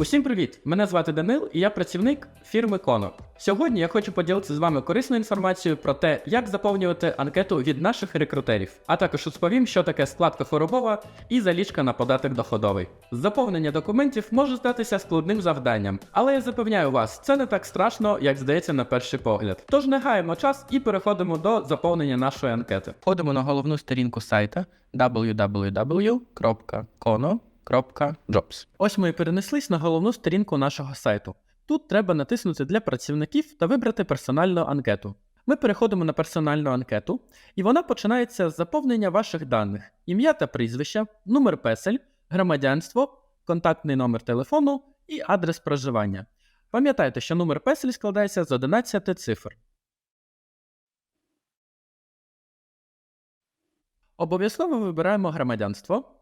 Усім привіт! Мене звати Данил і я працівник фірми Kono. Сьогодні я хочу поділитися з вами корисною інформацією про те, як заповнювати анкету від наших рекрутерів, а також розповім, що таке складка хворобова і залічка на податок доходовий. Заповнення документів може здатися складним завданням, але я запевняю вас, це не так страшно, як здається на перший погляд. Тож не гаємо час і переходимо до заповнення нашої анкети. Входимо на головну сторінку сайта www.kono.jobs. Ось ми і перенеслись на головну сторінку нашого сайту. Тут треба натиснути для працівників та вибрати персональну анкету. Ми переходимо на персональну анкету, і вона починається з заповнення ваших даних: ім'я та прізвище, номер песель, громадянство, контактний номер телефону і адрес проживання. Пам'ятайте, що номер песель складається з 11 цифр. Обов'язково вибираємо громадянство,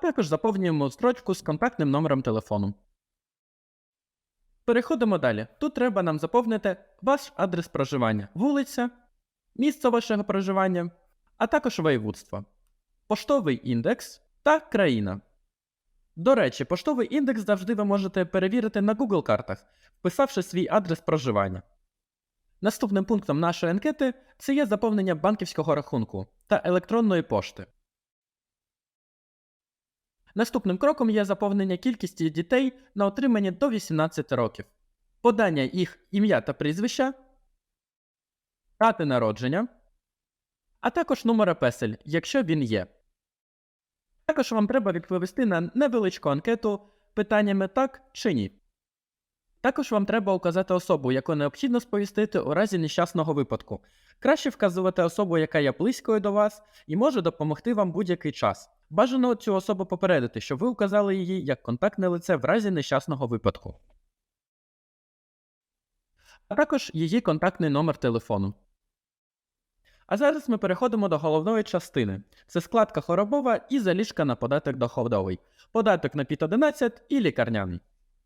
також заповнюємо строчку з контактним номером телефону. Переходимо далі. Тут треба нам заповнити ваш адрес проживання, вулиця, місце вашого проживання, а також воєводство, поштовий індекс та країна. До речі, поштовий індекс завжди ви можете перевірити на Google картах, вписавши свій адрес проживання. Наступним пунктом нашої анкети це є заповнення банківського рахунку та електронної пошти. Наступним кроком є заповнення кількості дітей на отримання до 18 років, подання їх ім'я та прізвища, дати народження, а також номера песель, якщо він є. Також вам треба відповісти на невеличку анкету питаннями так чи ні. Також вам треба указати особу, яку необхідно сповістити у разі нещасного випадку. Краще вказувати особу, яка є близькою до вас і може допомогти вам будь-який час. Бажано цю особу попередити, що ви указали її як контактне лице в разі нещасного випадку. А також її контактний номер телефону. А зараз ми переходимо до головної частини. Це складка хворобова і заліжка на податок доходовий, податок на під 11 і лікарняний.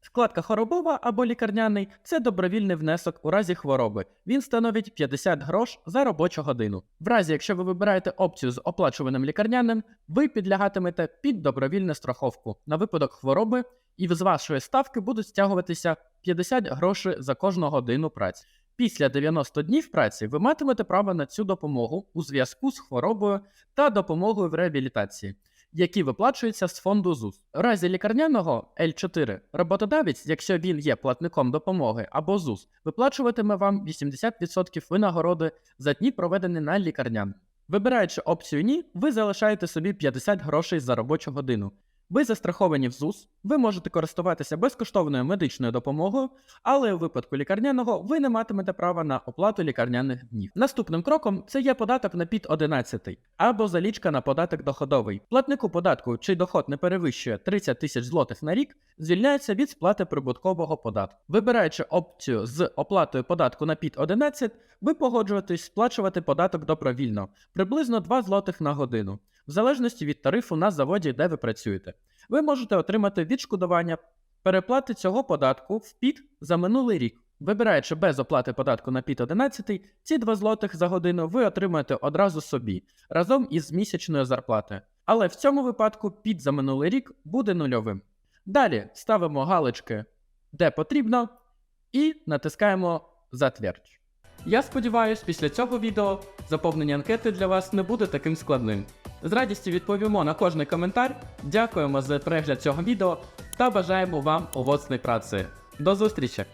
Складка хворобова або лікарняний це добровільний внесок у разі хвороби. Він становить 50 грош за робочу годину. В разі, якщо ви вибираєте опцію з оплачуваним лікарняним, ви підлягатимете під добровільну страховку на випадок хвороби, і з вашої ставки будуть стягуватися 50 грошей за кожну годину праці. Після 90 днів праці ви матимете право на цю допомогу у зв'язку з хворобою та допомогою в реабілітації які виплачуються з фонду ЗУС. У разі лікарняного L4 роботодавець, якщо він є платником допомоги або ЗУС, виплачуватиме вам 80% винагороди за дні, проведені на лікарняному. Вибираючи опцію Ні, ви залишаєте собі 50 грошей за робочу годину. Ви застраховані в ЗУС, ви можете користуватися безкоштовною медичною допомогою, але у випадку лікарняного ви не матимете права на оплату лікарняних днів. Наступним кроком це є податок на під 11 або залічка на податок доходовий. Платнику податку, чий доход не перевищує 30 тисяч злотих на рік, звільняється від сплати прибуткового податку. Вибираючи опцію з оплатою податку на під 11, ви погоджуєтесь сплачувати податок добровільно, приблизно 2 злотих на годину в залежності від тарифу на заводі, де ви працюєте. Ви можете отримати відшкодування переплати цього податку в ПІТ за минулий рік. Вибираючи без оплати податку на ПІТ 11, ці 2 злотих за годину ви отримаєте одразу собі разом із місячною зарплатою. Але в цьому випадку ПІТ за минулий рік буде нульовим. Далі ставимо галочки де потрібно, і натискаємо Затвердь. Я сподіваюся, після цього відео заповнення анкети для вас не буде таким складним. З радістю відповімо на кожний коментар. Дякуємо за перегляд цього відео та бажаємо вам овоцної праці. До зустрічі!